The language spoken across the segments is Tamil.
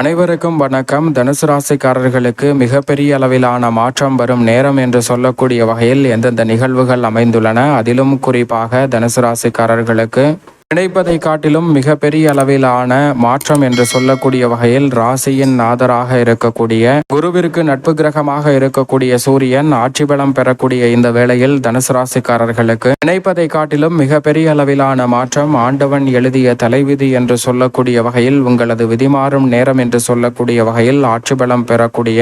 அனைவருக்கும் வணக்கம். தனுசு ராசிக்காரர்களுக்கு மிகப்பெரிய அளவிலான மாற்றம் வரும் நேரம் என்று சொல்லக்கூடிய வகையில் எந்தெந்த நிகழ்வுகள் அமைந்துள்ளன? அதிலும் குறிப்பாக தனுசு ராசிக்காரர்களுக்கு நினைப்பதை காட்டிலும் மிகப்பெரிய அளவிலான மாற்றம் என்று சொல்லக்கூடிய வகையில் ராசியின் நாதராக இருக்கக்கூடிய குருவிற்கு நட்பு கிரகமாக இருக்கக்கூடிய சூரியன் ஆட்சி பலம் பெறக்கூடிய இந்த வேளையில் தனுசு ராசிக்காரர்களுக்கு நினைப்பதை காட்டிலும் மிகப்பெரிய அளவிலான மாற்றம் ஆண்டவன் எழுதிய தலைவிதி என்று சொல்லக்கூடிய வகையில் உங்களது விதிமாறும் நேரம் என்று சொல்லக்கூடிய வகையில் ஆட்சி பலம் பெறக்கூடிய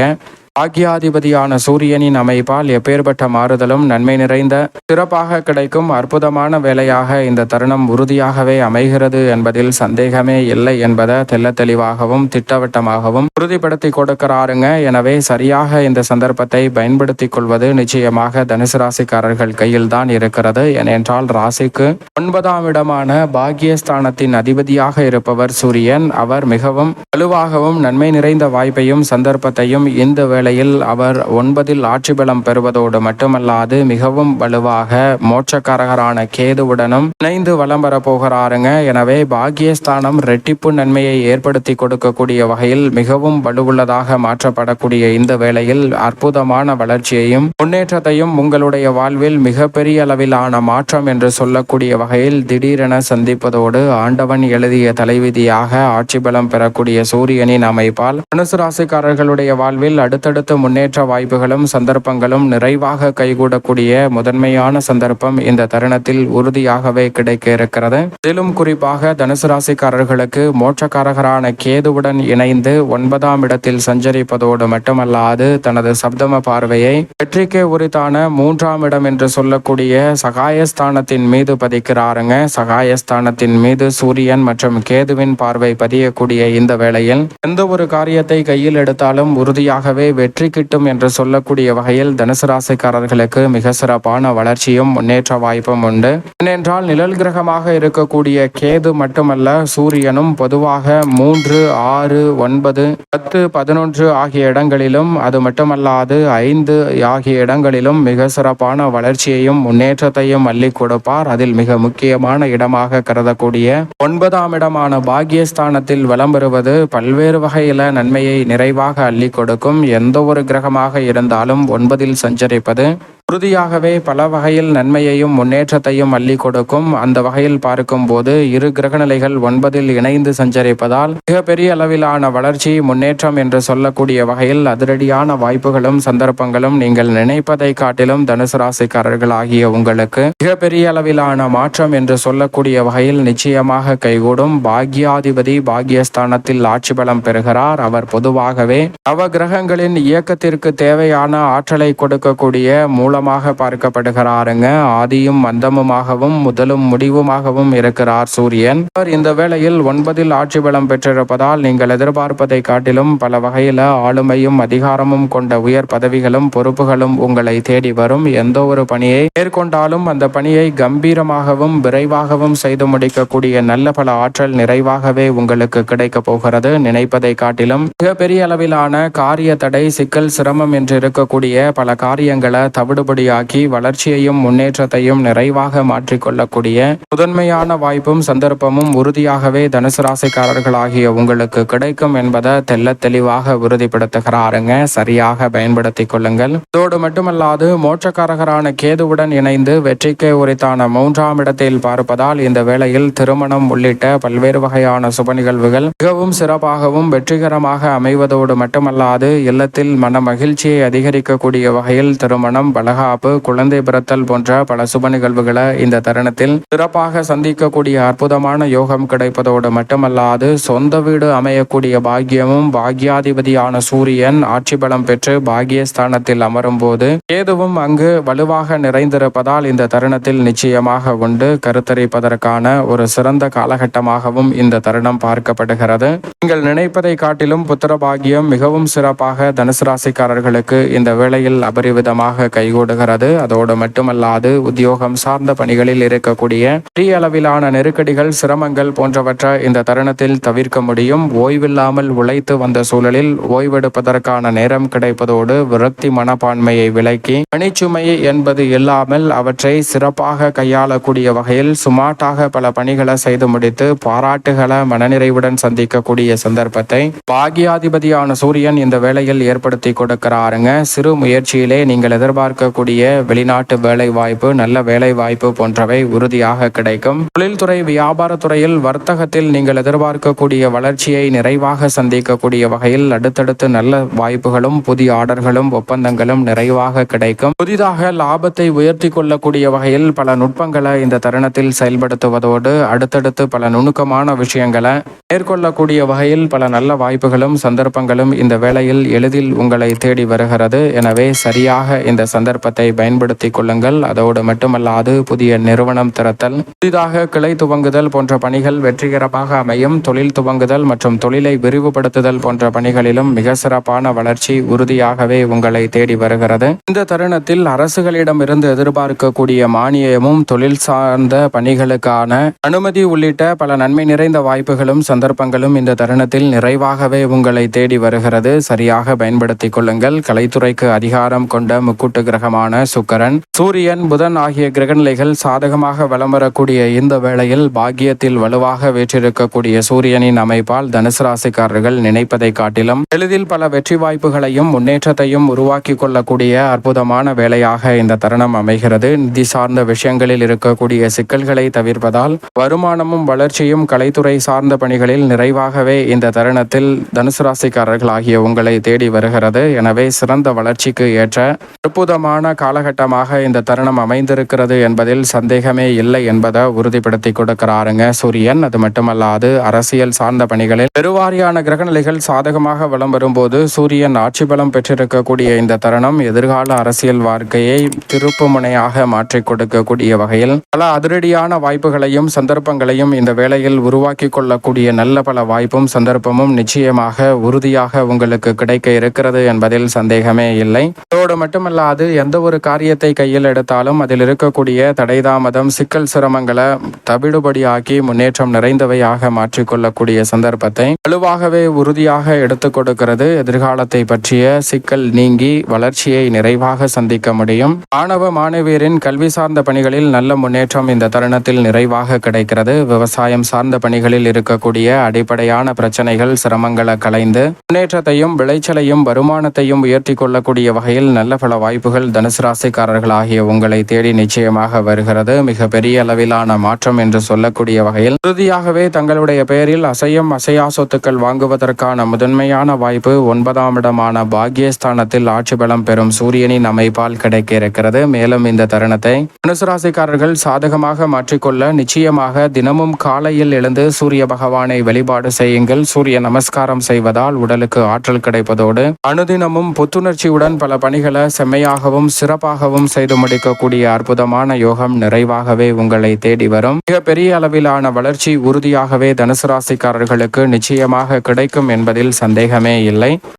பாக்யாதிபதியான சூரியனின் அமைப்பால் எப்பேற்பட்ட மாறுதலும் நன்மை நிறைந்த சிறப்பாக கிடைக்கும் அற்புதமான வேலையாக இந்த தருணம் உறுதியாகவே அமைகிறது என்பதில் சந்தேகமே இல்லை என்பதை தெல்ல தெளிவாகவும் திட்டவட்டமாகவும் உறுதிப்படுத்தி கொடுக்கிறாருங்க. எனவே சரியாக இந்த சந்தர்ப்பத்தை பயன்படுத்திக் கொள்வது நிச்சயமாக தனுசு ராசிக்காரர்கள் கையில் தான் இருக்கிறது. ஏனென்றால் ராசிக்கு ஒன்பதாம் இடமான பாக்யஸ்தானத்தின் அதிபதியாக இருப்பவர் சூரியன். அவர் மிகவும் வலுவாகவும் நன்மை நிறைந்த வாய்ப்பையும் சந்தர்ப்பத்தையும் இந்த வேலை வேளையில் அவர் ஒன்பதில் ஆட்சி பலம் பெறுவதோடு மட்டுமல்லாது மிகவும் வலுவாக மோட்சக்காரகரான கேதுவுடனும் இணைந்து வலம் வரப்போகிறாருங்க. எனவே பாக்கியஸ்தானம் ரெட்டிப்பு நன்மையை ஏற்படுத்தி கொடுக்கக்கூடிய வகையில் மிகவும் வலுவுள்ளதாக மாற்றப்படக்கூடிய இந்த வேளையில் அற்புதமான வளர்ச்சியையும் முன்னேற்றத்தையும் உங்களுடைய வாழ்வில் மிகப்பெரிய அளவிலான மாற்றம் என்று சொல்லக்கூடிய வகையில் திடீரென சந்திப்பதோடு ஆண்டவன் எழுதிய தலைவிதியாக ஆட்சி பலம் பெறக்கூடிய சூரியனின் அமைப்பால் தனுசு ராசிக்காரர்களுடைய வாழ்வில் அடுத்த அடுத்தடுத்த முன்னேற்ற வாய்ப்புகளும் சந்தர்ப்பங்களும் நிறைவாக கைகூடக்கூடிய முதன்மையான சந்தர்ப்பம் இந்த தருணத்தில் உறுதியாகவே கிடைக்க இருக்கிறது மேலும் குறிப்பாக தனுசு ராசிக்காரர்களுக்கு மோட்சக்காரகரான கேதுவுடன் இணைந்து ஒன்பதாம் இடத்தில் சஞ்சரிப்பதோடு மட்டுமல்லாது தனது சப்தம பார்வையை வெற்றிக்கு உரித்தான மூன்றாம் இடம் என்று சொல்லக்கூடிய சகாயஸ்தானத்தின் மீது பதிக்கிறாருங்க. சகாயஸ்தானத்தின் மீது சூரியன் மற்றும் கேதுவின் பார்வை பதியக்கூடிய இந்த வேளையில் எந்த ஒரு காரியத்தை கையில் எடுத்தாலும் உறுதியாகவே வெற்றி கிட்டும் என்று சொல்லக்கூடிய வகையில் தனுசு ராசிக்காரர்களுக்கு மிக சிறப்பான வளர்ச்சியும் முன்னேற்ற வாய்ப்பும் உண்டு. ஏனென்றால் நிழல் கிரகமாக இருக்கக்கூடிய கேது மட்டுமல்ல சூரியனும் பொதுவாக மூன்று ஆறு ஒன்பது பத்து பதினொன்று ஆகிய இடங்களிலும் அது மட்டுமல்லாது ஐந்து ஆகிய இடங்களிலும் மிக சிறப்பான வளர்ச்சியையும் முன்னேற்றத்தையும் அள்ளி கொடுப்பார். அதில் மிக முக்கியமான இடமாக கருதக்கூடிய ஒன்பதாம் இடமான பாகியஸ்தானத்தில் வலம் பெறுவது பல்வேறு வகையில நன்மையை நிறைவாக அள்ளி கொடுக்கும். எந்த எந்த ஒரு கிரகமாக இருந்தாலும் ஒன்பதில் சஞ்சரிப்பது உறுதியாகவே பல வகையில் நன்மையையும் முன்னேற்றத்தையும் அள்ளி கொடுக்கும். அந்த வகையில் பார்க்கும்போது இரு கிரகநிலைகள் ஒன்பதில் இணைந்து சஞ்சரிப்பதால் மிகப்பெரிய அளவிலான வளர்ச்சி முன்னேற்றம் என்று சொல்லக்கூடிய வகையில் அதிரடியான வாய்ப்புகளும் சந்தர்ப்பங்களும் நீங்கள் நினைப்பதை காட்டிலும் தனுசு ராசிக்காரர்கள் ஆகிய உங்களுக்கு மிகப்பெரிய அளவிலான மாற்றம் என்று சொல்லக்கூடிய வகையில் நிச்சயமாக கைகூடும். பாக்யாதிபதி பாக்யஸ்தானத்தில் ஆட்சி பலம் பெறுகிறார். அவர் பொதுவாகவே நவ கிரகங்களின் இயக்கத்திற்கு தேவையான ஆற்றலை கொடுக்கக்கூடிய மூல மூலமாக பார்க்கப்படுகிறாருங்க. ஆதியும் மந்தமுமாகவும் முதலும் முடிவுமாகவும் இருக்கிறார் சூரியன். அவர் இந்த வேளையில் ஒன்பதில் ஆட்சி பலம் பெற்றிருப்பதால் நீங்கள் எதிர்பார்ப்பதை காட்டிலும் பல வகையில் ஆளுமையும் அதிகாரமும் கொண்ட உயர் பதவிகளும் பொறுப்புகளும் உங்களை தேடி வரும். எந்த ஒரு பணியை மேற்கொண்டாலும் அந்த பணியை கம்பீரமாகவும் விரைவாகவும் செய்து முடிக்கக்கூடிய நல்ல பல ஆற்றல் நிறைவாகவே உங்களுக்கு கிடைக்கப் போகிறது. நினைப்பதை காட்டிலும் மிகப்பெரிய அளவிலான காரிய தடை சிக்கல் சிரமம் என்று இருக்கக்கூடிய பல காரியங்களை தவிடு செல்லுபடியாகி வளர்ச்சியையும் முன்னேற்றத்தையும் நிறைவாக மாற்றிக்கொள்ளக்கூடிய முதன்மையான வாய்ப்பும் சந்தர்ப்பமும் உறுதியாகவே தனுசு ராசிக்காரர்களாகிய உங்களுக்கு கிடைக்கும் என்பதை தெல்ல தெளிவாக உறுதிப்படுத்துகிறாருங்க. சரியாக பயன்படுத்திக் கொள்ளுங்கள். இதோடு மட்டுமல்லாது மோட்சக்காரகரான கேதுவுடன் இணைந்து வெற்றிக்கு உரித்தான மூன்றாம் இடத்தில் பார்ப்பதால் இந்த வேளையில் திருமணம் உள்ளிட்ட பல்வேறு வகையான சுப நிகழ்வுகள் மிகவும் சிறப்பாகவும் வெற்றிகரமாக அமைவதோடு மட்டுமல்லாது இல்லத்தில் மன மகிழ்ச்சியை அதிகரிக்கக்கூடிய வகையில் திருமணம் பலகாப்பு குழந்தை பிறத்தல் போன்ற பல சுப நிகழ்வுகளை இந்த தருணத்தில் சிறப்பாக சந்திக்கக்கூடிய அற்புதமான யோகம் கிடைப்பதோடு மட்டுமல்லாது சொந்த வீடு அமையக்கூடிய பாக்கியமும் பாக்யாதிபதியான சூரியன் ஆட்சி பலம் பெற்று பாகியஸ்தானத்தில் அமரும் போது ஏதுவும் அங்கு வலுவாக நிறைந்திருப்பதால் இந்த தருணத்தில் நிச்சயமாக உண்டு. கருத்தரிப்பதற்கான ஒரு சிறந்த காலகட்டமாகவும் இந்த தருணம் பார்க்கப்படுகிறது. நீங்கள் நினைப்பதை காட்டிலும் புத்திர பாகியம் மிகவும் சிறப்பாக தனுசு ராசிக்காரர்களுக்கு இந்த வேளையில் அபரிவிதமாக கைகூட கூடுகிறது அதோடு மட்டுமல்லாது உத்தியோகம் சார்ந்த பணிகளில் இருக்கக்கூடிய பெரிய அளவிலான நெருக்கடிகள் சிரமங்கள் போன்றவற்றை இந்த தருணத்தில் தவிர்க்க முடியும். ஓய்வில்லாமல் உழைத்து வந்த சூழலில் ஓய்வெடுப்பதற்கான நேரம் கிடைப்பதோடு விரக்தி மனப்பான்மையை விலக்கி பணிச்சுமை என்பது இல்லாமல் அவற்றை சிறப்பாக கையாளக்கூடிய வகையில் சுமார்ட்டாக பல பணிகளை செய்து முடித்து பாராட்டுகளை மனநிறைவுடன் சந்திக்கக்கூடிய சந்தர்ப்பத்தை பாகியாதிபதியான சூரியன் இந்த வேளையில் ஏற்படுத்தி கொடுக்கிறாருங்க. சிறு முயற்சியிலே நீங்கள் எதிர்பார்க்க எதிர்பார்க்கக்கூடிய வெளிநாட்டு வேலை வாய்ப்பு நல்ல வேலை வாய்ப்பு போன்றவை உறுதியாக கிடைக்கும். தொழில்துறை வியாபாரத்துறையில் வர்த்தகத்தில் நீங்கள் எதிர்பார்க்கக்கூடிய வளர்ச்சியை நிறைவாக சந்திக்கக்கூடிய வகையில் அடுத்தடுத்து நல்ல வாய்ப்புகளும் புதிய ஆர்டர்களும் ஒப்பந்தங்களும் நிறைவாக கிடைக்கும். புதிதாக லாபத்தை உயர்த்தி கொள்ளக்கூடிய வகையில் பல நுட்பங்களை இந்த தருணத்தில் செயல்படுத்துவதோடு அடுத்தடுத்து பல நுணுக்கமான விஷயங்களை மேற்கொள்ளக்கூடிய வகையில் பல நல்ல வாய்ப்புகளும் சந்தர்ப்பங்களும் இந்த வேளையில் எளிதில் உங்களை தேடி வருகிறது. எனவே சரியாக இந்த சந்தர்ப்ப சந்தர்ப்பத்தை பயன்படுத்திக் கொள்ளுங்கள். அதோடு மட்டுமல்லாது புதிய நிறுவனம் திறத்தல் புதிதாக கிளை துவங்குதல் போன்ற பணிகள் வெற்றிகரமாக அமையும். தொழில் துவங்குதல் மற்றும் தொழிலை விரிவுபடுத்துதல் போன்ற பணிகளிலும் மிக சிறப்பான வளர்ச்சி உறுதியாகவே உங்களை தேடி வருகிறது. இந்த தருணத்தில் அரசுகளிடமிருந்து எதிர்பார்க்கக்கூடிய மானியமும் தொழில் சார்ந்த பணிகளுக்கான அனுமதி உள்ளிட்ட பல நன்மை நிறைந்த வாய்ப்புகளும் சந்தர்ப்பங்களும் இந்த தருணத்தில் நிறைவாகவே உங்களை தேடி வருகிறது. சரியாக பயன்படுத்திக் கொள்ளுங்கள். கலைத்துறைக்கு அதிகாரம் கொண்ட முக்கூட்டு கிரக கிரகமான சுக்கரன். சூரியன் புதன் ஆகிய கிரகநிலைகள் சாதகமாக வலம் வரக்கூடிய இந்த வேளையில் பாக்கியத்தில் வலுவாக வீற்றிருக்கக்கூடிய சூரியனின் அமைப்பால் தனுசு ராசிக்காரர்கள் நினைப்பதை காட்டிலும் எளிதில் பல வெற்றி வாய்ப்புகளையும் முன்னேற்றத்தையும் உருவாக்கி கொள்ளக்கூடிய அற்புதமான வேலையாக இந்த தருணம் அமைகிறது. நிதி சார்ந்த விஷயங்களில் இருக்கக்கூடிய சிக்கல்களை தவிர்ப்பதால் வருமானமும் வளர்ச்சியும் கலைத்துறை சார்ந்த பணிகளில் நிறைவாகவே இந்த தருணத்தில் தனுசு ராசிக்காரர்கள் ஆகிய உங்களை தேடி வருகிறது. எனவே சிறந்த வளர்ச்சிக்கு ஏற்ற அற்புதமான காலகட்டமாக இந்த தருணம் அமைந்திருக்கிறது என்பதில் சந்தேகமே இல்லை என்பதை உறுதிப்படுத்தி கொடுக்கிறாருங்க சூரியன். அது மட்டுமல்லாது அரசியல் சார்ந்த பணிகளில் பெருவாரியான கிரகநிலைகள் சாதகமாக வலம் வரும்போது சூரியன் ஆட்சி பலம் பெற்றிருக்கக்கூடிய இந்த தருணம் எதிர்கால அரசியல் வாழ்க்கையை திருப்பு முனையாக மாற்றிக் கொடுக்கக்கூடிய வகையில் பல அதிரடியான வாய்ப்புகளையும் சந்தர்ப்பங்களையும் இந்த வேளையில் உருவாக்கி கொள்ளக்கூடிய நல்ல பல வாய்ப்பும் சந்தர்ப்பமும் நிச்சயமாக உறுதியாக உங்களுக்கு கிடைக்க இருக்கிறது என்பதில் சந்தேகமே இல்லை. அதோடு மட்டுமல்லாது எந்த ஒரு காரியத்தை கையில் எடுத்தாலும் அதில் இருக்கக்கூடிய தடைதாமதம் சிக்கல் சிரமங்களை தவிடுபடியாக்கி முன்னேற்றம் நிறைந்தவையாக மாற்றிக்கொள்ளக்கூடிய சந்தர்ப்பத்தை வலுவாகவே உறுதியாக எடுத்துக் கொடுக்கிறது. எதிர்காலத்தை பற்றிய சிக்கல் நீங்கி வளர்ச்சியை நிறைவாக சந்திக்க முடியும். மாணவ மாணவியரின் கல்வி சார்ந்த பணிகளில் நல்ல முன்னேற்றம் இந்த தருணத்தில் நிறைவாக கிடைக்கிறது. விவசாயம் சார்ந்த பணிகளில் இருக்கக்கூடிய அடிப்படையான பிரச்சனைகள் சிரமங்களை களைந்து முன்னேற்றத்தையும் விளைச்சலையும் வருமானத்தையும் உயர்த்தி கொள்ளக்கூடிய வகையில் நல்ல பல வாய்ப்புகள் தனுசு ராசிக்காரர்கள் ஆகிய உங்களை தேடி நிச்சயமாக வருகிறது. மிக பெரிய அளவிலான மாற்றம் என்று சொல்லக்கூடிய வகையில் இறுதியாகவே தங்களுடைய பெயரில் அசையும் அசையா சொத்துக்கள் வாங்குவதற்கான முதன்மையான வாய்ப்பு ஒன்பதாம் இடமான பாக்யஸ்தானத்தில் ஆட்சி பலம் பெறும் சூரியனின் அமைப்பால் கிடைக்க இருக்கிறது மேலும் இந்த தருணத்தை தனுசு ராசிக்காரர்கள் சாதகமாக மாற்றிக்கொள்ள நிச்சயமாக தினமும் காலையில் எழுந்து சூரிய பகவானை வழிபாடு செய்யுங்கள். சூரிய நமஸ்காரம் செய்வதால் உடலுக்கு ஆற்றல் கிடைப்பதோடு அனுதினமும் புத்துணர்ச்சியுடன் பல பணிகளை செம்மையாகவும் சிறப்பாகவும் செய்து முடிக்கக்கூடிய அற்புதமான யோகம் நிறைவாகவே உங்களை தேடி வரும். மிக பெரிய அளவிலான வளர்ச்சி உறுதியாகவே தனுசு ராசிக்காரர்களுக்கு நிச்சயமாக கிடைக்கும் என்பதில் சந்தேகமே இல்லை.